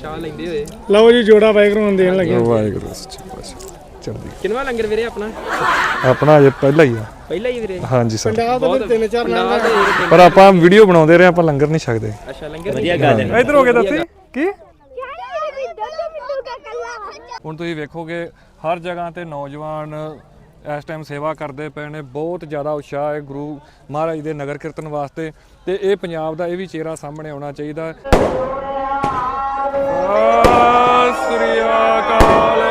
ਸ਼ਾਹ ਲੈਂਦੇ ਹੋਏ। ਲਓ ਜੀ ਜੋੜਾ ਵਾਹਿਗੁਰੂ ਨੂੰ ਦੇਣ ਲੱਗੇ। ਵਾਹਿਗੁਰੂ ਸੱਚੇ ਪਾਤਸ਼ਾਹ ਚੜ੍ਹਦੀ ਕਿੰਨਵਾ ਲੰਗਰ ਵੀਰੇ ਆਪਣਾ? ਆਪਣਾ ਅਜੇ ਪਹਿਲਾ ਹੀ ਆ। ਪਹਿਲਾ ਹੀ ਵੀਰੇ? ਹਾਂਜੀ ਸਰ। ਪੰਜਾਬ ਦੇ ਵਿੱਚ ਤਿੰਨ ਚਾਰ ਦੇ ਵੀਰੇ ਪਰ ਆਪਾਂ ਵੀਡੀਓ ਬਣਾਉਂਦੇ ਰਹੇ ਆਪਾਂ ਲੰਗਰ ਨਹੀਂ ਛਕਦੇ। ਅੱਛਾ ਲੰਗਰ ਵਧੀਆ ਗੱਲ ਇੱਧਰ ਹੋ ਕੇ ਦੱਸੀ। ਕੀ? ਕੱਲਾ ਹੁਣ ਤੁਸੀਂ ਵੇਖੋਗੇ ਹਰ ਜਗ੍ਹਾ ਤੇ ਨੌਜਵਾਨ ਇਸ ਟਾਈਮ ਸੇਵਾ ਕਰਦੇ ਪਏ ਨੇ। ਬਹੁਤ ਜ਼ਿਆਦਾ ਉਤਸ਼ਾਹ ਹੈ ਗੁਰੂ ਮਹਾਰਾਜ ਦੇ ਨਗਰ ਕੀਰਤਨ ਵਾਸਤੇ। ਤੇ ਇਹ ਪੰਜਾਬ ਦਾ ਇਹ ਵੀ ਚਿਹਰਾ ਸਾਹਮਣੇ ਆਉਣਾ ਚਾਹੀਦਾ। ਸ੍ਰੀ ਅਕਾਲ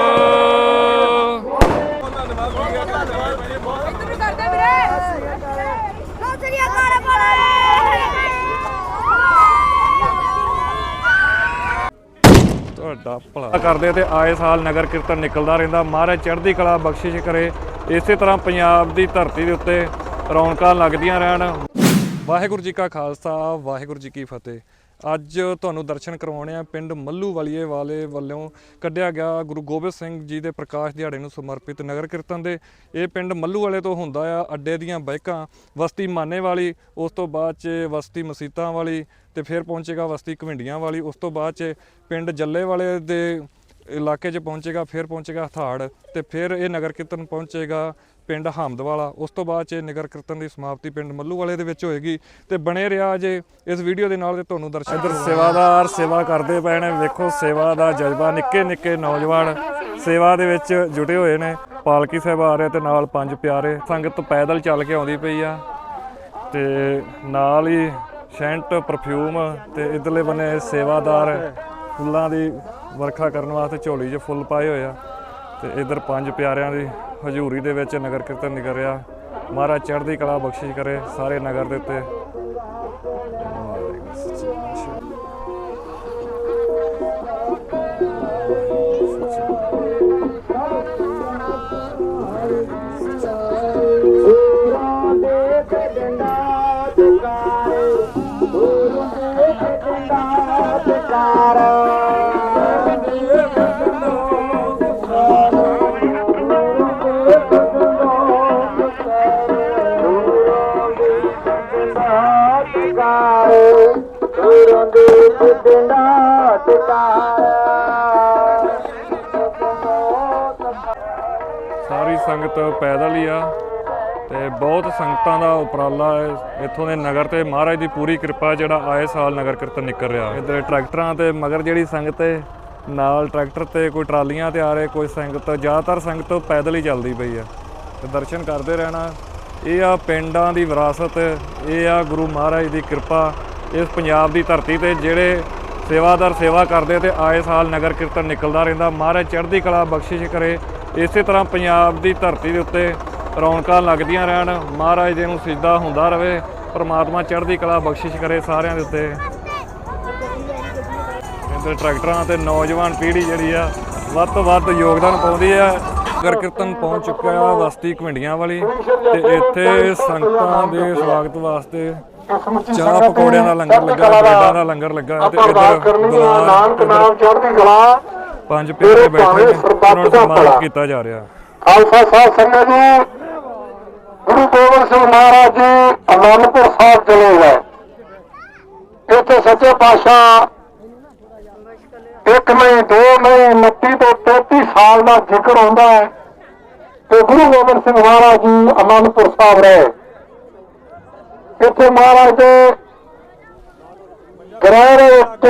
ਤੁਹਾਡਾ ਭਲਾ ਕਰਦੇ ਤੇ ਆਏ ਸਾਲ ਨਗਰ ਕੀਰਤਨ ਨਿਕਲਦਾ ਰਹਿੰਦਾ ਮਹਾਰਾਜ ਚੜ੍ਹਦੀ ਕਲਾ ਬਖਸ਼ਿਸ਼ ਕਰੇ ਇਸੇ ਤਰ੍ਹਾਂ ਪੰਜਾਬ ਦੀ ਧਰਤੀ ਦੇ ਉੱਤੇ ਰੌਣਕਾਂ ਲੱਗਦੀਆਂ ਰਹਿਣ ਵਾਹਿਗੁਰੂ ਜੀ ਕਾ ਖਾਲਸਾ ਵਾਹਿਗੁਰੂ ਜੀ ਕੀ ਫਤਿਹ ਅੱਜ ਤੁਹਾਨੂੰ ਦਰਸ਼ਨ ਕਰਵਾਉਣੇ ਆ ਪਿੰਡ ਮੱਲੂ ਵਾਲੀਏ ਵਾਲੇ ਵੱਲੋਂ ਕੱਢਿਆ ਗਿਆ ਗੁਰੂ ਗੋਬਿੰਦ ਸਿੰਘ ਜੀ ਦੇ ਪ੍ਰਕਾਸ਼ ਦਿਹਾੜੇ ਨੂੰ ਸਮਰਪਿਤ ਨਗਰ ਕੀਰਤਨ ਦੇ। ਇਹ ਪਿੰਡ ਮੱਲੂ ਵਾਲੇ ਤੋਂ ਹੁੰਦਾ ਆ, ਅੱਡੇ ਦੀਆਂ ਬਾਈਕਾਂ, ਵਸਤੀ ਮਾਨੇ ਵਾਲੀ, ਉਸ ਤੋਂ ਬਾਅਦ ਚ ਵਸਤੀ ਮਸੀਤਾਂ ਵਾਲੀ ਤੇ ਫਿਰ ਪਹੁੰਚੇਗਾ ਵਸਤੀ ਘਵਿੰਡੀਆਂ ਵਾਲੀ, ਉਸ ਤੋਂ ਬਾਅਦ ਚ ਪਿੰਡ ਜੱਲੇ ਵਾਲੇ ਦੇ ਇਲਾਕੇ 'ਚ ਪਹੁੰਚੇਗਾ, ਫਿਰ ਪਹੁੰਚੇਗਾ ਹਥਾੜ ਤੇ ਫਿਰ ਇਹ ਨਗਰ ਕੀਰਤਨ ਪਹੁੰਚੇਗਾ ਪਿੰਡ ਹਮਦਵਾਲਾ। ਉਸ ਤੋਂ ਬਾਅਦ 'ਚ ਇਹ ਨਗਰ ਕੀਰਤਨ ਦੀ ਸਮਾਪਤੀ ਪਿੰਡ ਮੱਲੂ ਵਾਲੇ ਦੇ ਵਿੱਚ ਹੋਏਗੀ ਤੇ ਬਣੇ ਰਿਹਾ ਜੇ ਇਸ ਵੀਡੀਓ ਦੇ ਨਾਲ ਤੇ ਤੁਹਾਨੂੰ ਦਰਸ਼ਨ ਇੱਧਰ ਸੇਵਾਦਾਰ ਸੇਵਾ ਕਰਦੇ ਪਏ ਨੇ। ਵੇਖੋ ਸੇਵਾ ਦਾ ਜਜ਼ਬਾ। ਨਿੱਕੇ ਨਿੱਕੇ ਨੌਜਵਾਨ ਸੇਵਾ ਦੇ ਵਿੱਚ ਜੁਟੇ ਹੋਏ ਨੇ। ਪਾਲਕੀ ਸਾਹਿਬ ਆ ਰਹੇ ਤੇ ਨਾਲ ਪੰਜ ਪਿਆਰੇ। ਸੰਗਤ ਪੈਦਲ ਚੱਲ ਕੇ ਆਉਂਦੀ ਪਈ ਆ ਤੇ ਨਾਲ ਹੀ ਸ਼ੈਂਟ, ਪਰਫਿਊਮ ਤੇ ਇਧਰਲੇ ਬੰਨੇ ਸੇਵਾਦਾਰ ਫੁੱਲਾਂ ਦੀ ਵਰਖਾ ਕਰਨ ਵਾਸਤੇ ਝੋਲੀ 'ਚ ਫੁੱਲ ਪਾਏ ਹੋਏ ਆ ਤੇ ਇਧਰ ਪੰਜ ਪਿਆਰਿਆਂ ਦੀ ਹਜ਼ੂਰੀ ਦੇ ਵਿੱਚ ਨਗਰ ਕੀਰਤਨ ਨਿਕਲ ਰਿਹਾ। ਮਹਾਰਾਜ ਚੜ੍ਹਦੀ ਕਲਾ ਬਖਸ਼ਿਸ਼ ਕਰੇ ਸਾਰੇ ਨਗਰ ਦੇ ਉੱਤੇ। ਸੰਗਤ ਪੈਦਲ ਹੀ ਆ ਤੇ ਬਹੁਤ ਸੰਗਤਾਂ ਦਾ ਉਪਰਾਲਾ ਹੈ। ਇੱਥੋਂ ਦੇ ਨਗਰ ਤੇ ਮਹਾਰਾਜ ਦੀ ਪੂਰੀ ਕਿਰਪਾ ਜਿਹੜਾ ਆਏ ਸਾਲ ਨਗਰ ਕੀਰਤਨ ਨਿਕਲ ਰਿਹਾ ਇੱਧਰ ਟਰੈਕਟਰਾਂ ਤੇ ਮਗਰ ਜਿਹੜੀ ਸੰਗਤ ਹੈ, ਨਾਲ ਟਰੈਕਟਰ ਤੇ ਕੋਈ ਟਰਾਲੀਆਂ ਤੇ ਆ ਰਹੇ, ਕੋਈ ਸੰਗਤ, ਜ਼ਿਆਦਾਤਰ ਸੰਗਤ ਪੈਦਲ ਹੀ ਚੱਲਦੀ ਪਈ ਆ ਤੇ ਦਰਸ਼ਨ ਕਰਦੇ ਰਹਿਣਾ, ਇਹ ਆ ਪਿੰਡਾਂ ਦੀ ਵਿਰਾਸਤ, ਇਹ ਆ ਗੁਰੂ ਮਹਾਰਾਜ ਦੀ ਕਿਰਪਾ, ਇਸ ਪੰਜਾਬ ਦੀ ਧਰਤੀ ਤੇ ਜਿਹੜੇ ਸੇਵਾਦਾਰ ਸੇਵਾ ਕਰਦੇ ਤੇ ਆਏ ਸਾਲ ਨਗਰ ਕੀਰਤਨ ਨਿਕਲਦਾ ਰਹਿੰਦਾ। ਮਹਾਰਾਜ ਚੜ੍ਹਦੀ ਕਲਾ ਬਖਸ਼ਿਸ਼ ਕਰੇ ਇਸੇ ਤਰ੍ਹਾਂ ਪੰਜਾਬ ਦੀ ਧਰਤੀ ਦੇ ਉੱਤੇ ਰੌਣਕਾਂ ਲੱਗਦੀਆਂ ਰਹਿਣ ਮਹਾਰਾਜ ਦੇ ਨੂੰ ਸਿੱਧਾ ਹੁੰਦਾ ਰਵੇ ਪ੍ਰਮਾਤਮਾ ਚੜ੍ਹਦੀ ਕਲਾ ਬਖਸ਼ਿਸ਼ ਕਰੇ ਸਾਰਿਆਂ ਦੇ ਉੱਤੇ। ਇੱਧਰ ਟਰੈਕਟਰਾਂ ਤੇ ਨੌਜਵਾਨ ਪੀੜ੍ਹੀ ਜਿਹੜੀ ਆ ਵੱਧ ਤੋਂ ਵੱਧ ਯੋਗਦਾਨ ਪਾਉਂਦੀ ਆ। ਨਗਰ ਕੀਰਤਨ ਪਹੁੰਚ ਚੁੱਕਾ ਆ ਵਸਤੀ ਘਵਿੰਡੀਆਂ ਵਾਲੀ ਤੇ ਇੱਥੇ ਸੰਗਤਾਂ ਦੇ ਸਵਾਗਤ ਵਾਸਤੇ ਚਾਹ ਪਕੌੜਿਆਂ ਦਾ ਲੰਗਰ ਲੱਗਾ ਬ੍ਰੈਡਾਂ ਦਾ ਲੰਗਰ ਲੱਗਾ ਤੇ ਇੱਧਰ ਨਾਨਕ ਨਾਮ ਚੜ੍ਹਦੀ ਕਲਾ। ਪੰਜ ਪਿਆਰੇ ਬੈਠੇ ਨੇ ਉਹਨਾਂ ਨੂੰ ਸਨਮਾਨਿਤ ਕੀਤਾ ਜਾ ਰਿਹਾ। ਖਾਲਸਾ ਸਾਹਿਬ ਸੰਗਤ ਜੀ ਗੁਰੂ ਗੋਬਿੰਦ ਸਿੰਘ ਮਹਾਰਾਜ ਜੀ ਅਨੰਦਪੁਰ ਸਾਹਿਬ ਚਲੇ ਗਏ। ਇੱਥੇ ਸੱਚੇ ਪਾਤਸ਼ਾਹ ਇੱਕ ਨਹੀਂ ਦੋ ਨਹੀਂ 29 ਤੋਂ 33 ਸਾਲ ਦਾ ਜ਼ਿਕਰ ਹੁੰਦਾ ਹੈ ਕਿ ਗੁਰੂ ਗੋਬਿੰਦ ਸਿੰਘ ਮਹਾਰਾਜ ਜੀ ਅਨੰਦਪੁਰ ਸਾਹਿਬ ਰਹੇ। ਇੱਥੇ ਮਹਾਰਾਜ ਦੇ ਗ੍ਰਹਿ ਦੇ ਵਿੱਚ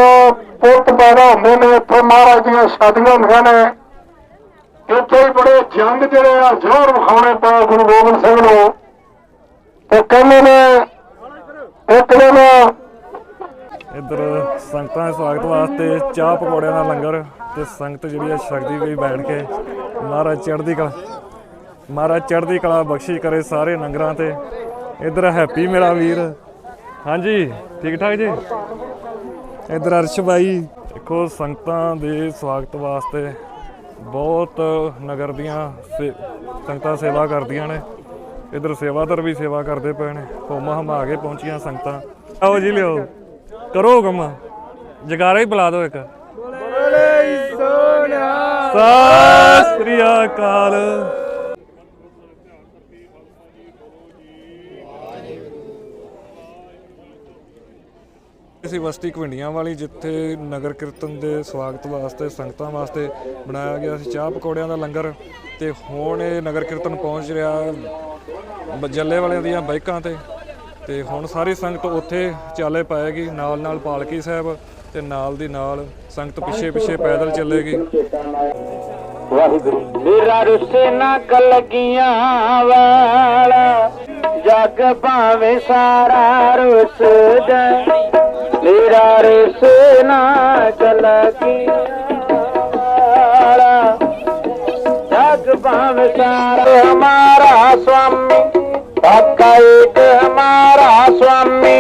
ਪੁੱਤ ਪੈਦਾ ਹੁੰਦੇ ਨੇ ਮਹਾਰਾਜ ਦੀਆਂ ਸ਼ਾਦੀਆਂ ਹੁੰਦੀਆਂ ਨੇ। ਇੱਥੇ ਹੀ ਬੜੇ ਜੰਗ ਜਿਹੜੇ ਆ ਜ਼ੋਰ ਵਿਖਾਉਣੇ ਪਏ ਗੁਰੂ ਗੋਬਿੰਦ ਸਿੰਘ ਨੂੰ। ਤੇ ਕਹਿੰਦੇ ਨੇ, ਇੱਕ ਦਿਨ ਇੱਧਰ ਸੰਗਤਾਂ ਦੇ ਸਵਾਗਤ ਵਾਸਤੇ ਚਾਹ ਪਕੌੜਿਆਂ ਦਾ ਲੰਗਰ ਤੇ ਸੰਗਤ ਜਿਹੜੀ ਆ ਸ਼ਕਤੀ ਵੀ ਬੈਠ ਕੇ। ਮਹਾਰਾਜ ਚੜ੍ਹਦੀ ਕਲਾ, ਮਹਾਰਾਜ ਚੜ੍ਹਦੀ ਕਲਾ ਬਖਸ਼ਿਸ਼ ਕਰੇ ਸਾਰੇ ਲੰਗਰਾਂ ਤੇ। ਇੱਧਰ ਹੈਪੀ ਮੇਰਾ ਵੀਰ। ਹਾਂਜੀ, ਠੀਕ ਠਾਕ ਜੀ? ਇੱਧਰ ਅਰਸ਼ ਬਾਈ ਦੇਖੋ ਸੰਗਤਾਂ ਦੇ ਸਵਾਗਤ ਵਾਸਤੇ ਬਹੁਤ ਨਗਰ ਦੀਆਂ ਸੰਗਤਾਂ ਸੇਵਾ ਕਰਦੀਆਂ ਨੇ। ਇੱਧਰ ਸੇਵਾਦਾਰ ਵੀ ਸੇਵਾ ਕਰਦੇ ਪਏ ਨੇ। ਹੋਮਾ ਹਮਾ ਕੇ ਪਹੁੰਚੀਆਂ ਸੰਗਤਾਂ। ਆਓ ਜੀ ਲਿਓ ਕਰੋ ਕੰਮ ਜਗਾਰਾ ਹੀ ਬੁਲਾ ਦਿਓ ਇੱਕ। ਸਤਿ ਸ੍ਰੀ ਅਕਾਲ। ਅਸੀਂ ਬਸਤੀ ਕਵਿੰਡੀਆਂ ਵਾਲੀ, ਜਿੱਥੇ ਨਗਰ ਕੀਰਤਨ ਦੇ ਸਵਾਗਤ ਵਾਸਤੇ, ਸੰਗਤਾਂ ਵਾਸਤੇ ਬਣਾਇਆ ਗਿਆ ਸੀ ਚਾਹ ਪਕੌੜਿਆਂ ਦਾ ਲੰਗਰ। ਤੇ ਹੁਣ ਇਹ ਨਗਰ ਕੀਰਤਨ ਪਹੁੰਚ ਰਿਹਾ ਜੱਲੇ ਵਾਲਿਆਂ ਦੀਆਂ ਬਾਈਕਾਂ ਤੇ। ਤੇ ਹੁਣ ਸਾਰੀ ਸੰਗਤ ਉੱਥੇ ਚਾਲੇ ਪਾਏਗੀ ਨਾਲ ਨਾਲ ਪਾਲਕੀ ਸਾਹਿਬ ਤੇ ਨਾਲ ਦੀ ਨਾਲ ਸੰਗਤ ਪਿੱਛੇ ਪਿੱਛੇ ਪੈਦਲ ਚੱਲੇਗੀ। ਮੇਰਾ ਰੁੱਸੇ ਨਾ ਕਲਗੀਆਂ ਵਾਲਾ, ਜੱਗ ਭਾਵੇਂ ਸਾਰਾ ਰੁੱਸਦਾ ਮੇਰਾ ਕਲਗੀਆਂ ਵਾਲਾ ਜਗ ਭਾਵੇਂ ਸਾਰਾ ਹਮਾਰਾ ਸਵਾਮੀ ਕਾਕਾ ਇੱਕ ਹਮਾਰਾ ਸਵਾਮੀ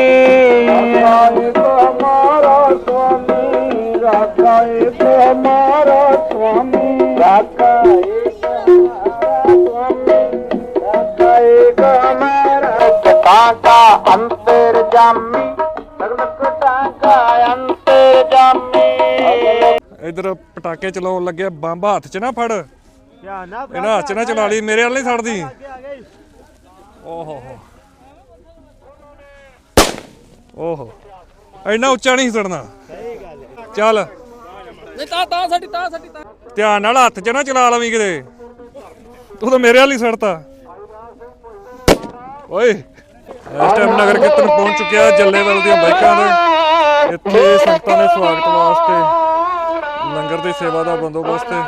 ਇੱਕ ਹਮਾਰਾ ਸਵਾਮੀ ਰਾਖਾ ਇੱਕ ਹਮਾਰਾ ਸਵਾਮੀ ਰਾਖਾ ਇੱਕ ਹਮਾਰਾ ਸਵਾਮੀ ਰਾਖਾ ਇੱਕ ਹਮਾਰਾ ਇਧਰ ਪਟਾਕੇ ਚਲਾਉਣ ਲੱਗਿਆ ਬੰਬ ਹੱਥ 'ਚ ਨਾ ਫੜ। ਇਹਨਾਂ ਹੱਥ 'ਚ ਨਾ ਚਲਾ ਲਈ ਮੇਰੇ ਵੱਲ ਨਹੀਂ ਛੱਡਦੀ ਓਹੋ ਓਹੋ। ਇੰਨਾ ਉੱਚਾ ਨਹੀਂ ਸੜਨਾ। ਚੱਲ। ਨਹੀਂ ਤਾਂ ਤਾਂ ਸਾਡੀ ਤਾਂ ਸਾਡੀ ਤਾਂ ਧਿਆਨ ਨਾਲ ਹੱਥ 'ਚ ਨਾ ਚਲਾ ਲਵੀਂ ਕਿਤੇ। ਤੂੰ ਤਾਂ ਮੇਰੇ ਵੱਲ ਹੀ ਸੜਤਾ। ਓਏ ਇਸ ਟਾਈਮ ਨਗਰ ਕੀਰਤਨ ਪਹੁੰਚ ਚੁੱਕਿਆ ਜੱਲੇਵਾਲ ਦੀਆਂ ਬਾਈਕਾਂ ਦੇ ਇੱਥੇ ਸੰਗਤਾਂ ਦੇ ਸਵਾਗਤ ਵਾਸਤੇ। ਲੰਗਰ ਦੀ ਸੇਵਾ ਦਾ ਬੰਦੋਬਸਤ ਹੈ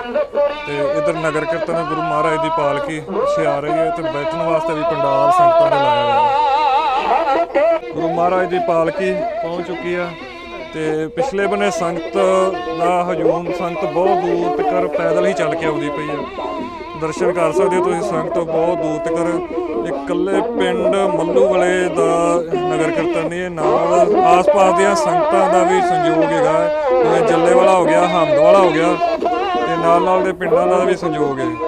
ਤੇ ਇਧਰ ਨਗਰ ਕੀਰਤਨ ਗੁਰੂ ਮਹਾਰਾਜ ਦੀ ਪਾਲਕੀ ਪਿੱਛੇ ਰਹੀ ਹੈ ਤੇ ਬੈਠਣ ਵਾਸਤੇ ਵੀ ਪੰਡਾਲ ਸੰਗਤਾਂ ਨੇ ਲਾਇਆ ਹੋਇਆ ਹੈ। ਗੁਰੂ ਮਹਾਰਾਜ ਦੀ ਪਾਲਕੀ ਪਹੁੰਚ ਚੁੱਕੀ ਆ ਤੇ ਪਿਛਲੇ ਬੰਨੇ ਸੰਗਤ ਦਾ ਹਜੂਮ ਸੰਗਤ ਬਹੁਤ ਦੂਰ ਤੱਕ ਪੈਦਲ ਹੀ ਚੱਲ ਕੇ ਆਉਂਦੀ ਪਈ ਹੈ ਦਰਸ਼ਨ ਕਰ ਸਕਦੇ ਹੋ ਤੁਸੀਂ, ਸੰਗਤ ਬਹੁਤ ਦੂਰ ਤੱਕ ਇਕੱਲੇ ਪਿੰਡ ਮੱਲੂ ਵਾਲੇ ਦਾ ਨਗਰ ਕੀਰਤਨ ਨਹੀਂ, ਇਹ ਨਾਲ ਆਸ-ਪਾਸ ਦੀਆਂ ਸੰਗਤਾਂ ਦਾ ਵੀ ਸੰਯੋਗ ਹੈਗਾ। ਜਿਵੇਂ ਜੱਲੇ ਵਾਲਾ ਹੋ ਗਿਆ ਹਮਦ ਵਾਲਾ ਹੋ ਗਿਆ ਤੇ ਨਾਲ ਨਾਲ ਦੇ ਪਿੰਡਾਂ ਦਾ ਵੀ ਸੰਯੋਗ ਹੈ।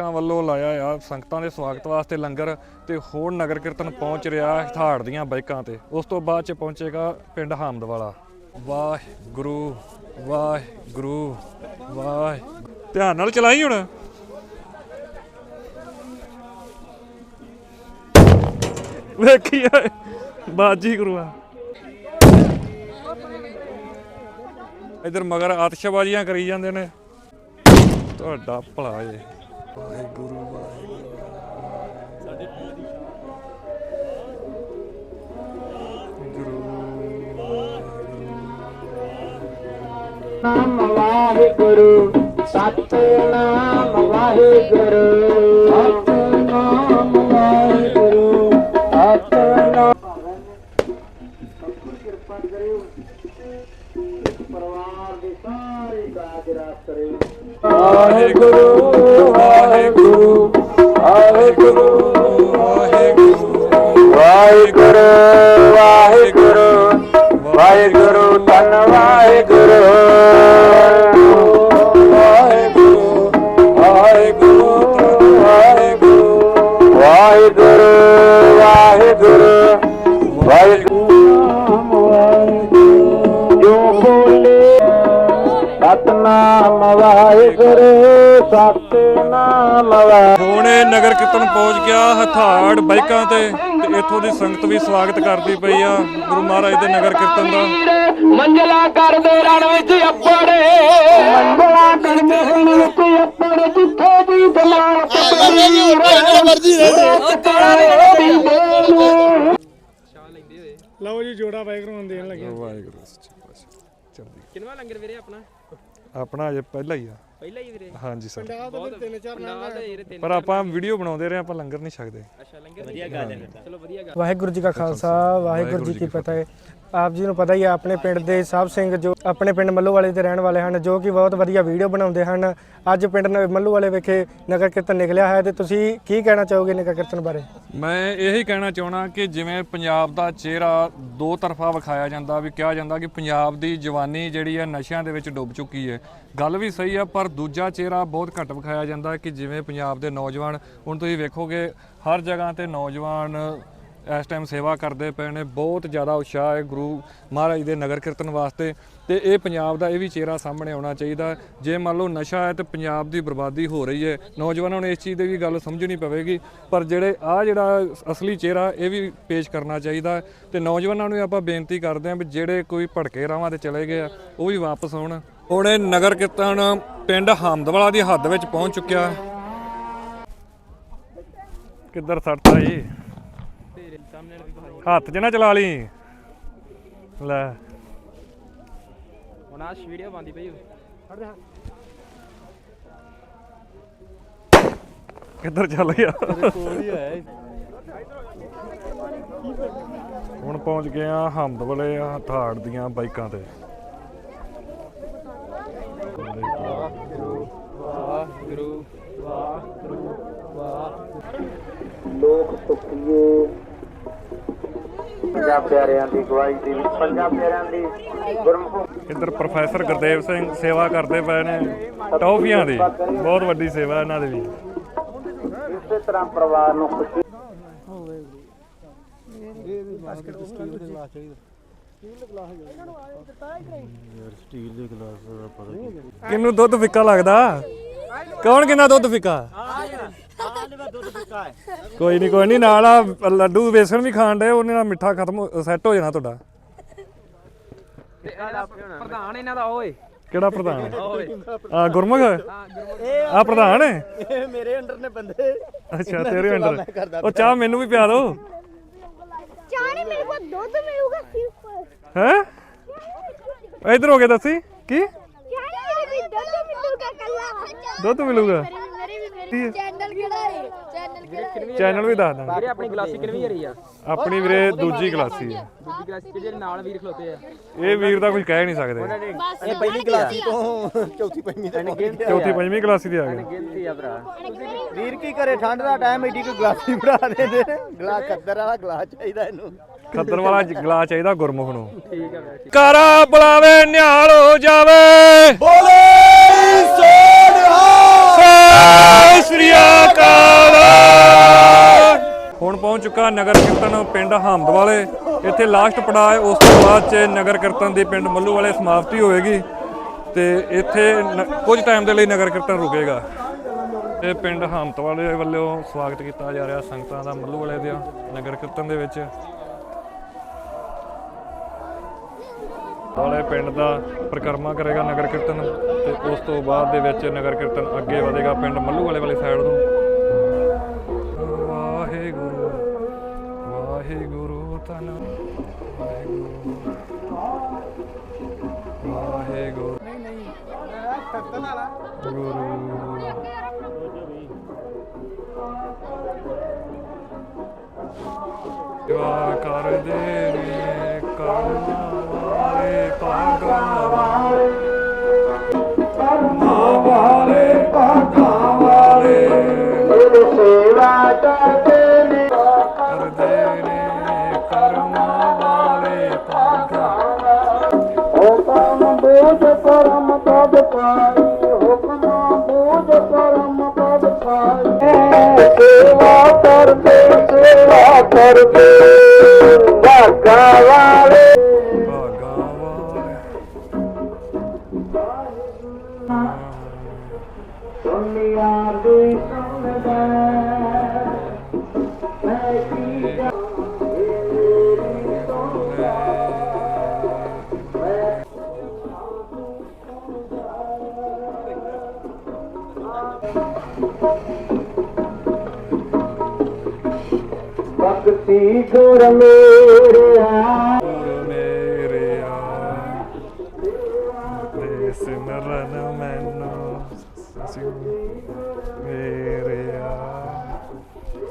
ਵਾਲੇ ਵੱਲੋਂ ਲਾਇਆ ਆ ਸੰਗਤਾਂ ਦੇ ਸਵਾਗਤ ਵਾਸਤੇ ਲੰਗਰ ਤੇ ਹੋਰ ਨਗਰ ਕੀਰਤਨ ਪਹੁੰਚ ਰਿਹਾ ਹਥਾੜ ਦੀਆਂ ਬਾਈਕਾਂ ਤੇ। ਉਸ ਤੋਂ ਬਾਅਦ ਚ ਪਹੁੰਚੇਗਾ ਪਿੰਡ ਹਮਦ ਵਾਹਿਗੁਰੂ ਵਾਹਿਗੁਰੂ, ਵਾਹਿ, ਧਿਆਨ ਨਾਲ ਚਲਾਈ ਹੁਣ। ਵੇਖੀ ਬਾਜੀ ਗੁਰੂਆ। ਇਧਰ ਮਗਰ ਆਤਿਸ਼ਬਾਜ਼ੀਆਂ ਕਰੀ ਜਾਂਦੇ ਨੇ। ਤੁਹਾਡਾ ਭਲਾ ਏ। ਵਾਹਿਗੁਰੂ ਨਾਮ ਵਾਹਿਗੁਰੂ ਸਤਨਾਮ ਵਾਹਿਗੁਰੂ ਸਤਨਾਮ ਵਾਹਿਗੁਰੂ ਸਤਨਾਮ ਕਿਰਪਾ ਕਰਿਓ ਪਰਿਵਾਰ ਦੇ ਸਾਰੇ ਕਾਜ ਰਾਸ ਕਰਿਓ ਵਾਹਿਗੁਰੂ। ਸਤਨਾਮ ਵਾਹਿਗੁਰੂ ਸਤਨਾਮ ਵਾਹਿਗੁਰੂ। ਹੁਣ ਇਹ ਨਗਰ ਕੀਰਤਨ ਪਹੁੰਚ ਗਿਆ ਹਥਾੜ ਬਾਈਕਾਂ ਤੇ ਤੇ ਇੱਥੋਂ ਦੀ ਸੰਗਤ ਵੀ ਸਵਾਗਤ ਕਰਦੀ ਪਈ ਆ ਗੁਰੂ ਮਹਾਰਾਜ ਦੇ ਨਗਰ ਕੀਰਤਨ ਦਾ। ਮੰਜਲਾ ਕਰਦੇ ਰਣ ਵਿੱਚ ਅੱਪੜੇ। ਮੰਜਲਾ ਕਰਦੇ ਰਣ ਵਿੱਚ ਅੱਪੜੇ ਜਿੱਥੇ ਦੀ ਹੋਏ ਲਓ ਜੀ ਜੋੜਾ ਵਾਹਿਗੁਰੂ ਨੂੰ ਦੇਣ ਲੱਗੇ। ਵਾਹਿਗੁਰੂ ਚੜ੍ਹਦੀ ਕਿੰਨਵਾ ਲੰਗਰ ਵੀਰੇ ਆਪਣਾ? ਆਪਣਾ ਅਜੇ ਪਹਿਲਾ ਹੀ ਆ। ਪਹਿਲਾਂ ਹੀ ਵੀਰੇ? ਹਾਂਜੀ ਸਰ। ਬਹੁਤ ਤਿੰਨ ਚਾਰ ਨਾਲ ਦੇ ਵੀਰੇ ਤਿੰਨ ਪਰ ਆਪਾਂ ਵੀਡੀਓ ਬਣਾਉਂਦੇ ਰਹੇ ਆਪਾਂ ਲੰਗਰ ਨਹੀਂ ਛਕਦੇ। ਅੱਛਾ ਲੰਗਰ ਵਧੀਆ ਗੱਲ ਹੈ। ਚਲੋ ਵਧੀਆ ਗੱਲ ਵਾਹਿਗੁਰੂ ਜੀ ਕਾ ਖਾਲਸਾ ਵਾਹਿਗੁਰੂ ਜੀ ਕੀ ਫਤਿਹ। ਆਪ ਜੀ ਨੂੰ ਪਤਾ ਹੀ ਆ, ਆਪਣੇ ਪਿੰਡ ਦੇ ਸਾਹਿਬ ਸਿੰਘ ਜੋ ਆਪਣੇ ਪਿੰਡ ਮੱਲੂ ਵਾਲੇ ਦੇ ਰਹਿਣ ਵਾਲੇ ਹਨ, ਜੋ ਕਿ ਬਹੁਤ ਵਧੀਆ ਵੀਡੀਓ ਬਣਾਉਂਦੇ ਹਨ। ਅੱਜ ਪਿੰਡ ਮੱਲੂ ਵਾਲੇ ਵਿਖੇ ਨਗਰ ਕੀਰਤਨ ਨਿਕਲਿਆ ਹੈ ਤੇ ਤੁਸੀਂ ਕੀ ਕਹਿਣਾ ਚਾਹੋਗੇ ਨਗਰ ਕੀਰਤਨ ਬਾਰੇ? ਮੈਂ ਇਹੀ ਕਹਿਣਾ ਚਾਹਣਾ ਕਿ ਜਿਵੇਂ ਪੰਜਾਬ ਦਾ ਚਿਹਰਾ ਦੋ ਤਰਫਾ ਵਿਖਾਇਆ ਜਾਂਦਾ, ਵੀ ਕਿਹਾ ਜਾਂਦਾ ਕਿ ਪੰਜਾਬ ਦੀ ਜਵਾਨੀ ਜਿਹੜੀ ਹੈ ਨਸ਼ਿਆਂ ਦੇ ਵਿੱਚ ਡੁੱਬ ਚੁੱਕੀ ਹੈ। ਗੱਲ ਵੀ ਸਹੀ ਆ, ਪਰ ਦੂਜਾ ਚਿਹਰਾ ਬਹੁਤ ਘੱਟ ਵਿਖਾਇਆ ਜਾਂਦਾ ਕਿ ਜਿਵੇਂ ਪੰਜਾਬ ਦੇ ਨੌਜਵਾਨ, ਹੁਣ ਤੁਸੀਂ ਵੇਖੋਗੇ ਹਰ ਜਗ੍ਹਾ ਤੇ ਨੌਜਵਾਨ ਇਸ ਟਾਈਮ ਸੇਵਾ ਕਰਦੇ ਪਏ ਨੇ, ਬਹੁਤ ਜ਼ਿਆਦਾ ਉਤਸ਼ਾਹ ਹੈ ਗੁਰੂ ਮਹਾਰਾਜ ਦੇ ਨਗਰ ਕੀਰਤਨ ਵਾਸਤੇ ਤੇ ਇਹ ਪੰਜਾਬ ਦਾ ਇਹ ਵੀ ਚਿਹਰਾ ਸਾਹਮਣੇ ਆਉਣਾ ਚਾਹੀਦਾ ਜੇ ਮੰਨ ਲਓ ਨਸ਼ਾ ਹੈ ਤੇ ਪੰਜਾਬ ਦੀ ਬਰਬਾਦੀ ਹੋ ਰਹੀ ਹੈ, ਨੌਜਵਾਨਾਂ ਨੂੰ ਇਸ ਚੀਜ਼ ਦੀ ਵੀ ਗੱਲ ਸਮਝਣੀ ਪਵੇਗੀ, ਪਰ ਜਿਹੜੇ ਆ ਜਿਹੜਾ ਅਸਲੀ ਚਿਹਰਾ ਇਹ ਵੀ ਪੇਸ਼ ਕਰਨਾ ਚਾਹੀਦਾ ਤੇ ਨੌਜਵਾਨਾਂ ਨੂੰ ਵੀ ਆਪਾਂ ਬੇਨਤੀ ਕਰਦੇ ਹਾਂ ਵੀ ਜਿਹੜੇ ਕੋਈ ਭੜਕੇ ਰਾਵਾਂ ਤੇ ਚਲੇ ਗਏ ਆ, ਉਹ ਵੀ ਵਾਪਸ ਆਉਣ। ਹੁਣ ਇਹ ਨਗਰ ਕੀਰਤਨ ਪਿੰਡ ਹਮਦਵਾਲਾ ਦੀ ਹੱਦ ਵਿੱਚ ਪਹੁੰਚ ਚੁੱਕਿਆ ਕਿੱਧਰ ਸੜਤਾ ਜੀ ਤੇਰੇ ਸਾਹਮਣੇ ਵਾਲੀ ਵੀ ਭਾਈ ਹੱਥ 'ਚ ਨਾ ਚਲਾ ਲਈ। ਲੈ। ਹੁਣ ਆਹ ਵੀਡੀਓ ਬੰਦੀ ਪਈ ਕਿੱਧਰ ਚੱਲ ਗਿਆ? ਹੁਣ ਪਹੁੰਚ ਗਏ ਆ ਹਮਦਵਾਲੇ ਆ ਥਾੜ ਦੀਆਂ ਬਾਈਕਾਂ ਤੇ। ਗੁਰੂ ਲੋਕ ਸੁਖੀਏ। ਪੰਜਾਂ ਪਿਆਰਿਆਂ ਦੀ ਗਵਾਹੀ ਦੇ ਵਿੱਚ ਪੰਜਾਂ ਪਿਆਰਿਆਂ ਦੀ ਗੁਰਮੁਖ ਇੱਧਰ ਪ੍ਰੋਫੈਸਰ ਗੁਰਦੇਵ ਸਿੰਘ ਸੇਵਾ ਕਰਦੇ ਪਏ ਨੇ ਟੌਫੀਆਂ ਦੀ ਬਹੁਤ ਵੱਡੀ ਸੇਵਾ ਇਹਨਾਂ ਦੀ ਵੀ। ਇਸੇ ਤਰ੍ਹਾਂ ਪਰਿਵਾਰ ਨੂੰ ਖੁਸ਼ੀ ਕਿੰਨੂੰ ਦੁੱਧ ਫਿੱਕਾ ਲੱਗਦਾ? ਕੌਣ ਕਿੰਨਾ ਦੁੱਧ ਫਿੱਕਾ? ਕੋਈ ਨਹੀਂ ਕੋਈ ਨਹੀਂ ਨਾਲ ਆ ਲੱਡੂ ਬੇਸਣ ਵੀ ਖਾਣ ਦੇ ਉਹਨੇ ਨਾਲ ਮਿੱਠਾ ਖਤਮ ਸੈੱਟ ਹੋ ਜਾਣਾ ਤੁਹਾਡਾ। ਪ੍ਰਧਾਨ ਇਹਨਾਂ ਦਾ ਓਏ। ਕਿਹੜਾ ਪ੍ਰਧਾਨ? ਆ ਗੁਰਮੁਖ? ਆ ਪ੍ਰਧਾਨ ਹੈ? ਇਹ ਮੇਰੇ ਅੰਡਰ ਨੇ ਬੰਦੇ ਅੱਛਾ ਤੇਰੇ ਅੰਡਰ ਉਹ ਚਾਹ ਮੈਨੂੰ ਵੀ ਪਿਆ ਦਿਓ ਚਾਹ ਨਹੀਂ ਮੇਰੇ ਕੋਲ ਦੁੱਧ ਮਿਲੂਗਾ ਸਿਰਫ। ਹੈ? ਇਧਰ ਹੋ ਕੇ ਦੱਸੀ ਕੀ? ਦੁੱਧ ਮਿਲੂਗਾ। ਕੱਲਾ ਦੁੱਧ ਮਿਲੂਗਾ ਮੇਰੇ ਵੀ ਮੇਰੇ ਚੈਨਲ ਕਿਹੜਾ ਹੈ ਚੈਨਲ ਕਿਹੜਾ ਹੈ ਚੈਨਲ ਵੀ ਦੱਸ ਦਾਂਗੇ। ਵੀਰੇ ਆਪਣੀ ਗਲਾਸੀ ਕਿੰਨੀ ਰਹੀ ਆ? ਆਪਣੀ ਵੀਰੇ ਦੂਜੀ ਕਲਾਸੀ ਹੈ ਦੂਜੀ ਗਲਾਸੀ ਜਿਹੜੇ ਨਾਲ ਵੀਰ ਖਲੋਤੇ ਆ। ਇਹ ਵੀਰ ਦਾ ਕੁਝ ਕਹਿ ਨਹੀਂ ਸਕਦੇ। ਇਹ ਪਹਿਲੀ ਕਲਾਸੀ ਤੋਂ ਚੌਥੀ ਪੰਜਵੀਂ ਤੱਕ ਚੌਥੀ ਪੰਜਵੀਂ ਕਲਾਸੀ ਦੇ ਆ ਗਏ। ਗਿਣਤੀ ਆ ਭਰਾ। ਵੀਰ ਕੀ ਕਰੇ? ਠੰਡ ਦਾ ਟਾਈਮ ਏਡੀ ਕੋਈ ਗਲਾਸੀ ਬਣਾ ਦੇ ਦੇ। ਗਲਾਸ ਖੱਦਰ ਵਾਲਾ ਗਲਾਸ ਚਾਹੀਦਾ ਇਹਨੂੰ। ਖੱਦਰ ਵਾਲਾ ਗਲਾ ਚਾਹੀਦਾ ਗੁਰਮੁਖ ਨੂੰ। ਠੀਕ ਵੀਰੇ ਕਾਰਾ ਬੁਲਾਵੇ ਨਿਹਾਲ ਹੋ ਜਾਵੇ। ਬੋਲੇ ਸੋਨਿਹਾ ਸ੍ਰੀ ਅਕਾਲ। ਹੁਣ ਪਹੁੰਚ ਚੁੱਕਾ ਨਗਰ ਕੀਰਤਨ ਪਿੰਡ ਹਮਦਵਾਲੇ ਇੱਥੇ ਲਾਸਟ ਪੜਾਅ ਹੈ ਉਸ ਤੋਂ ਬਾਅਦ ਚ ਨਗਰ ਕੀਰਤਨ ਦੀ ਪਿੰਡ ਮੱਲੂ ਵਾਲੇ ਸਮਾਪਤੀ ਹੋਏਗੀ। ਤੇ ਇੱਥੇ ਕੁਝ ਟਾਈਮ ਦੇ ਲਈ ਨਗਰ ਕੀਰਤਨ ਰੁਕੇਗਾ। ਇਹ ਪਿੰਡ ਹਮਦਵਾਲੇ ਵੱਲੋਂ ਸਵਾਗਤ ਕੀਤਾ ਜਾ ਰਿਹਾ ਸੰਗਤਾਂ ਦਾ ਮੱਲੂ ਵਾਲੇ ਦੇ ਨਗਰ ਕੀਰਤਨ ਦੇ ਵਿੱਚ। ਵਾਲੇ ਪਿੰਡ ਦਾ ਪ੍ਰਕਰਮਾ ਕਰੇਗਾ ਨਗਰ ਕੀਰਤਨ ਤੇ ਉਸ ਤੋਂ ਬਾਅਦ ਦੇ ਵਿੱਚ ਨਗਰ ਕੀਰਤਨ ਅੱਗੇ ਵਧੇਗਾ ਪਿੰਡ ਮੱਲੂ ਵਾਲੇ ਵਾਲੀ ਸਾਈਡ ਨੂੰ ਵਾਹਿਗੁਰੂ ਵਾਹਿਗੁਰੂ ਤਨ ਵਾਹਿਗੁਰੂ। ਵਾਹਿਗੁਰੂ। ਨਹੀਂ ਨਹੀਂ ਗੁਰੂ ਕਿਆ ਕਰਦੇ ਨੇ ਵਾਲੇ ਬਖਸ਼ੀ ਗੁਰ ਮੇਰਿਆ ਗੁਰ ਮੇਰਿਆ ਤੇ ਸਿਮਰਨ ਮੈਨੂੰ ਸਸਿਉ ਮੇਰਿਆ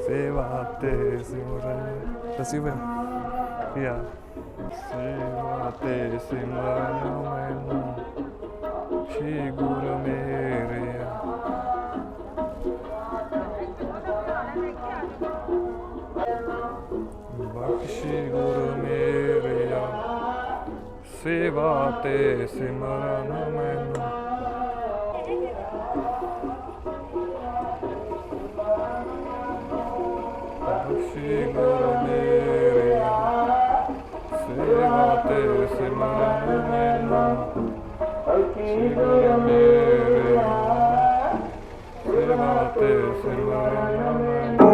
ਸੇਵਾ ਤੇ ਸਿਮਰਨ ਸਸਿਉ ਯਾ ਸੇਵਾ ਤੇ ਸਿਮਰਨ ਮੈਨੂੰ ਸ਼ੀ ਗੁਰ ਮੇਰਿਆ ਸ਼੍ਰੀ ਗੁਰੂ ਮੇਰਿਆ ਸੇਵਾ ਤੇ ਸਿਮਰਨ ਮੈਨੂੰ। ਸ਼੍ਰੀ ਗੁਰੂ ਮੇਰੇ ਸੇਵਾ ਤੇ ਸਿਮਰਨ ਮੈਨੂੰ। ਬਖਸ਼ੀ ਗੁਰੂ ਮੇਰੇ ਸੇਵਾ ਤੇ ਸਿਮਰਨ ਮੈਨੂੰ।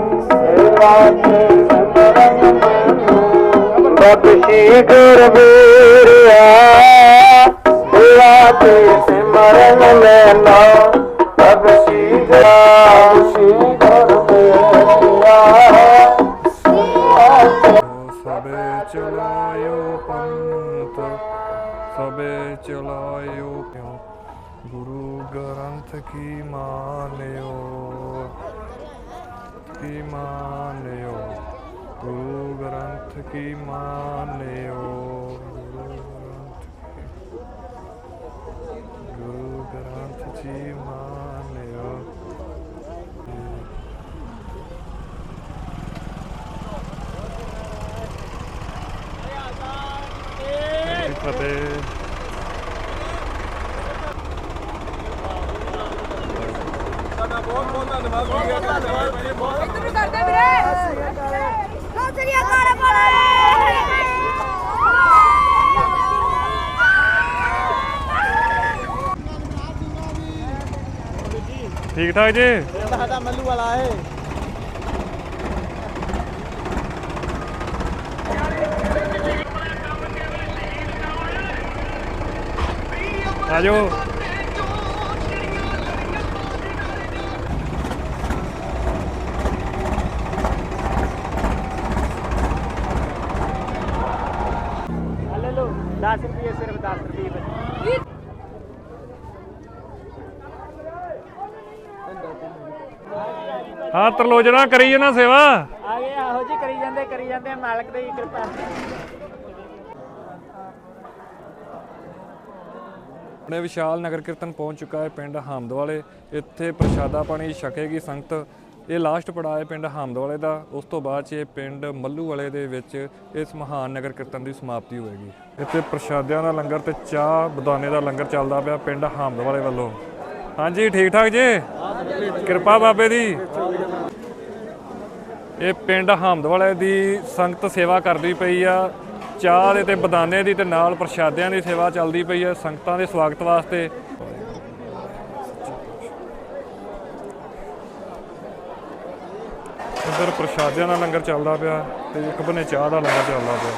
ਬਖਸ਼ੀ ਗੁਰ ਵੀਰਿਆ। ਸੇਵਾ ਤੇ ਸਿਮਰਨ ਲੈਣਾ। ਬਖਸ਼ੀ ਬਖਸ਼ੀ ਗੁਰ ਵੀਰਿਆ। ਸਬੇ ਚਲਾਇਓ ਪੰਥ ਸਬੇ ਚਲਾਇਓ ਕਿਉ ਗੁਰੂ ਗ੍ਰੰਥ ਕੀ ਮਾਨਿਓ? ਕੀ ਮਾਨਿਓ? ਗੁਰੂ ਗ੍ਰੰਥ ਕੀ ਮਾਨਿਓ? ਗੁਰੂ ਗ੍ਰੰਥ ਗੁਰੂ ਗ੍ਰੰਥ ਜੀ ਮਾਨਿਓ। ਜੀ ਫਤਿਹ। ਇੱਧਰ ਵੀ ਕਰਦੇ ਵੀਰੇ। ਸਤਿ ਸ੍ਰੀ ਅਕਾਲ। ਕਾਲੇ ਠੀਕ ਠਾਕ ਜੀ? ਸਾਡਾ ਮੱਲੂ ਵਾਲਾ ਏ ਆਜੋ 10 ਰੁਪਏ ਸਿਰਫ 10 ਰੁਪਏ ਹਾਂ ਤਰਲੋਚਨਾ ਕਰੀ ਨਾ ਸੇਵਾ। ਆ ਗਏ ਆਹੋ ਜੀ ਕਰੀ ਜਾਂਦੇ ਕਰੀ ਜਾਂਦੇ ਮਾਲਕ ਦੀ ਕਿਰਪਾ। ਆਪਣੇ ਵਿਸ਼ਾਲ ਨਗਰ ਕੀਰਤਨ ਪਹੁੰਚ ਚੁੱਕਾ ਹੈ ਪਿੰਡ ਹਾਮਦਵਾਲੇ ਇੱਥੇ ਪ੍ਰਸ਼ਾਦਾ ਪਾਣੀ ਛਕੇਗੀ ਸੰਗਤ। ਇਹ ਲਾਸਟ ਪੜਾਅ ਹੈ ਪਿੰਡ ਹਾਮਦਵਾਲੇ ਦਾ। ਉਸ ਤੋਂ ਬਾਅਦ 'ਚ ਇਹ ਪਿੰਡ ਮੱਲੂਵਾਲੇ ਦੇ ਵਿੱਚ ਇਸ ਮਹਾਨ ਨਗਰ ਕੀਰਤਨ ਦੀ ਸਮਾਪਤੀ ਹੋਏਗੀ। ਇੱਥੇ ਪ੍ਰਸ਼ਾਦਿਆਂ ਦਾ ਲੰਗਰ ਤੇ ਚਾਹ, ਬਦਾਨੇ ਦਾ ਲੰਗਰ ਚੱਲਦਾ ਪਿਆ ਪਿੰਡ ਹਾਮਦਵਾਲੇ ਵੱਲੋਂ ਹਾਂਜੀ, ਠੀਕ ਠਾਕ ਜੀ? ਕਿਰਪਾ ਬਾਬੇ ਦੀ। ਇਹ ਪਿੰਡ ਹਾਮਦਵਾਲੇ ਦੀ ਸੰਗਤ ਸੇਵਾ ਕਰਦੀ ਪਈ ਆ। ਚਾਹ ਦੇ ਤੇ ਬਦਾਨੇ ਦੀ ਤੇ ਨਾਲ ਪ੍ਰਸ਼ਾਦਿਆਂ ਦੀ ਸੇਵਾ ਚੱਲਦੀ ਪਈ ਆ। ਸੰਗਤਾਂ ਦੇ ਸਵਾਗਤ ਵਾਸਤੇ ਇੱਧਰ ਪ੍ਰਸ਼ਾਦਿਆਂ ਦਾ ਲੰਗਰ ਚੱਲਦਾ ਪਿਆ ਤੇ ਇੱਕ ਬੰਨੇ ਚਾਹ ਦਾ ਲੰਗਰ ਚੱਲਦਾ ਪਿਆ।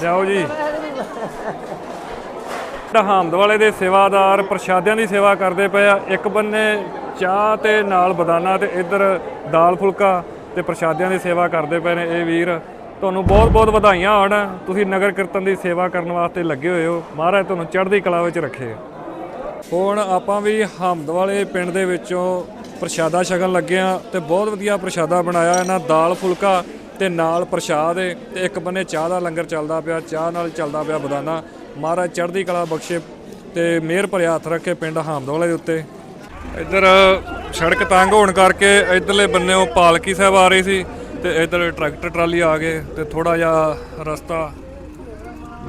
ਜਾਓ ਜੀ। ਹਾਮਦ ਵਾਲੇ ਦੇ ਸੇਵਾਦਾਰ ਪ੍ਰਸ਼ਾਦਿਆਂ ਦੀ ਸੇਵਾ ਕਰਦੇ ਪਏ ਆ, ਇੱਕ ਬੰਨੇ ਚਾਹ ਤੇ ਨਾਲ ਬਦਾਨਾ ਤੇ ਇੱਧਰ ਦਾਲ ਫੁਲਕਾ ਤੇ ਪ੍ਰਸ਼ਾਦਿਆਂ ਦੀ ਸੇਵਾ ਕਰਦੇ ਪਏ ਨੇ ਇਹ ਵੀਰ। ਤੁਹਾਨੂੰ ਬਹੁਤ ਬਹੁਤ ਵਧਾਈਆਂ ਹੋਣ ਤੁਸੀਂ ਨਗਰ ਕੀਰਤਨ ਦੀ ਸੇਵਾ ਕਰਨ ਵਾਸਤੇ ਲੱਗੇ ਹੋਏ ਹੋ। ਮਹਾਰਾਜ ਤੁਹਾਨੂੰ ਚੜ੍ਹਦੀ ਕਲਾ ਵਿੱਚ ਰੱਖੇ। ਹੁਣ ਆਪਾਂ ਵੀ ਹਮਦ ਵਾਲੇ ਪਿੰਡ ਦੇ ਵਿੱਚੋਂ ਪ੍ਰਸ਼ਾਦਾ ਛਕਣ ਲੱਗੇ ਆ ਤੇ ਬਹੁਤ ਵਧੀਆ ਪ੍ਰਸ਼ਾਦਾ ਬਣਾਇਆ ਇਹਨਾਂ ਦਾਲ ਫੁਲਕਾ ਤੇ ਨਾਲ ਪ੍ਰਸ਼ਾਦ ਏ ਤੇ ਇੱਕ ਬੰਨੇ ਚਾਹ ਦਾ ਲੰਗਰ ਚੱਲਦਾ ਪਿਆ, ਚਾਹ ਨਾਲ ਚੱਲਦਾ ਪਿਆ ਬਦਾਨਾ। ਮਹਾਰਾਜ ਚੜ੍ਹਦੀ ਕਲਾ ਬਖਸ਼ੇ ਤੇ ਮਿਹਰ ਭਰਿਆ ਹੱਥ ਰੱਖੇ ਪਿੰਡ ਹਮਦ ਵਾਲੇ ਦੇ ਉੱਤੇ। ਇੱਧਰ ਸੜਕ ਤੰਗ ਹੋਣ ਕਰਕੇ ਇੱਧਰਲੇ ਬੰਨੇ ਉਹ ਪਾਲਕੀ ਸਾਹਿਬ ਆ ਰਹੀ ਸੀ ਤੇ ਇੱਧਰ ਟਰੈਕਟਰ ਟਰਾਲੀ ਆ ਗਏ ਤੇ ਥੋੜਾ ਜਿਹਾ ਰਸਤਾ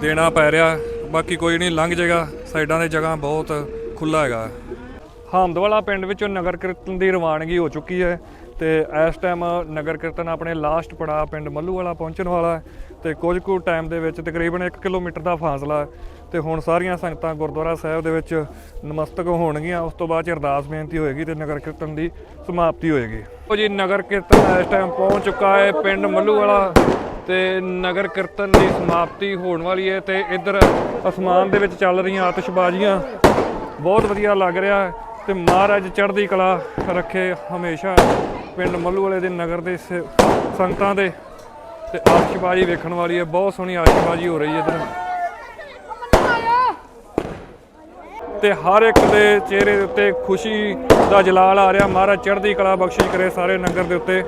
ਦੇਣਾ ਪੈ ਰਿਹਾ। ਬਾਕੀ ਕੋਈ ਨਹੀਂ, ਲੰਘ ਜਾਏਗਾ ਸਾਈਡਾਂ ਦੇ ਜਗ੍ਹਾ ਬਹੁਤ ਖੁੱਲਾ ਹੈਗਾ। ਹਾਮਦਵਾਲਾ ਪਿੰਡ ਵਿੱਚੋਂ ਨਗਰ ਕੀਰਤਨ ਦੀ ਰਵਾਨਗੀ ਹੋ ਚੁੱਕੀ ਹੈ ਤੇ ਇਸ ਟਾਈਮ ਨਗਰ ਕੀਰਤਨ ਆਪਣੇ ਲਾਸਟ ਪੜਾਅ ਪਿੰਡ ਮੱਲੂਵਾਲਾ ਪਹੁੰਚਣ ਵਾਲਾ ਹੈ ਤੇ ਕੁਝ ਕੁ ਟਾਈਮ ਦੇ ਵਿੱਚ ਤਕਰੀਬਨ 1 ਕਿਲੋਮੀਟਰ ਦਾ ਫਾਸਲਾ ਹੈ ਤੇ ਹੁਣ ਸਾਰੀਆਂ ਸੰਗਤਾਂ ਗੁਰਦੁਆਰਾ ਸਾਹਿਬ ਦੇ ਵਿੱਚ ਨਮਸਤਕ ਹੋਣਗੀਆਂ, ਉਸ ਤੋਂ ਬਾਅਦ ਚ ਅਰਦਾਸ ਬੇਨਤੀ ਹੋਏਗੀ ਤੇ ਨਗਰ ਕੀਰਤਨ ਦੀ ਸਮਾਪਤੀ ਹੋਏਗੀ। ਉਹ ਜੀ, ਨਗਰ ਕੀਰਤਨ ਇਸ ਟਾਈਮ ਪਹੁੰਚ ਚੁੱਕਾ ਹੈ ਪਿੰਡ ਮੱਲੂਵਾਲਾ ਤੇ ਨਗਰ ਕੀਰਤਨ ਦੀ ਸਮਾਪਤੀ ਹੋਣ ਵਾਲੀ ਹੈ ਤੇ ਇੱਧਰ ਅਸਮਾਨ ਦੇ ਵਿੱਚ ਚੱਲ ਰਹੀਆਂ ਆਤਿਸ਼ਬਾਜ਼ੀਆਂ। ਬਹੁਤ ਵਧੀਆ ਲੱਗ ਰਿਹਾ ਹੈ ਤੇ ਮਹਾਰਾਜ ਚੜ੍ਹਦੀ ਕਲਾ ਰੱਖੇ ਹਮੇਸ਼ਾ ਪਿੰਡ ਮੱਲੂ ਵਾਲੇ ਦੇ ਨਗਰ ਦੇ ਸ- ਸੰਗਤਾਂ ਦੇ। ਤੇ ਆਤਿਸ਼ਬਾਜ਼ੀ ਵੇਖਣ ਵਾਲੀ ਹੈ, ਬਹੁਤ ਸੋਹਣੀ ਆਤਿਸ਼ਬਾਜ਼ੀ ਹੋ ਰਹੀ ਹੈ ਇੱਧਰ। ਤੇ ਹਰ ਇੱਕ ਦੇ ਚਿਹਰੇ ਦੇ ਉੱਤੇ ਖੁਸ਼ੀ ਦਾ ਜਲਾਲ ਆ ਰਿਹਾ, ਮਹਾਰਾਜ ਚੜ੍ਹਦੀ ਕਲਾ ਬਖਸ਼ਿਸ਼ ਕਰੇ ਸਾਰੇ ਨਗਰ ਦੇ ਉੱਤੇ।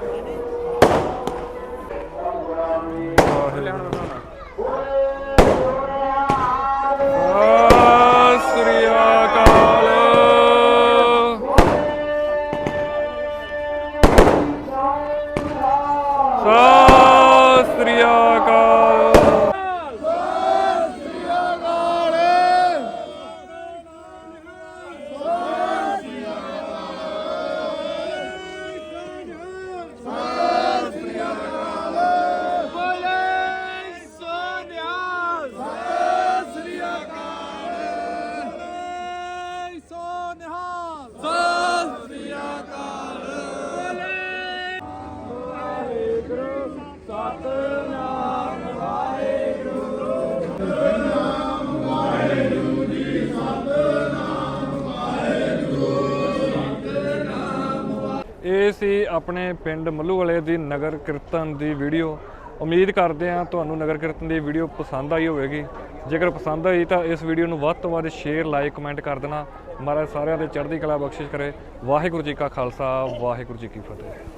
ਆਪਣੇ ਪਿੰਡ ਮੱਲੂਵਾਲੇ ਦੀ ਨਗਰ ਕੀਰਤਨ ਦੀ ਵੀਡੀਓ। ਉਮੀਦ ਕਰਦੇ ਹਾਂ ਤੁਹਾਨੂੰ ਨਗਰ ਕੀਰਤਨ ਦੀ ਵੀਡੀਓ ਪਸੰਦ ਆਈ ਹੋਵੇਗੀ। ਜੇਕਰ ਪਸੰਦ ਆਈ ਤਾਂ ਇਸ ਵੀਡੀਓ ਨੂੰ ਵੱਧ ਤੋਂ ਵੱਧ ਸ਼ੇਅਰ, ਲਾਈਕ, ਕਮੈਂਟ ਕਰ ਦੇਣਾ। ਮਹਾਰਾਜ ਸਾਰਿਆਂ ਦੇ ਚੜ੍ਹਦੀ ਕਲਾ ਬਖਸ਼ਿਸ਼ ਕਰੇ। ਵਾਹਿਗੁਰੂ ਜੀ ਕਾ ਖਾਲਸਾ, ਵਾਹਿਗੁਰੂ ਜੀ ਕੀ ਫਤਿਹ।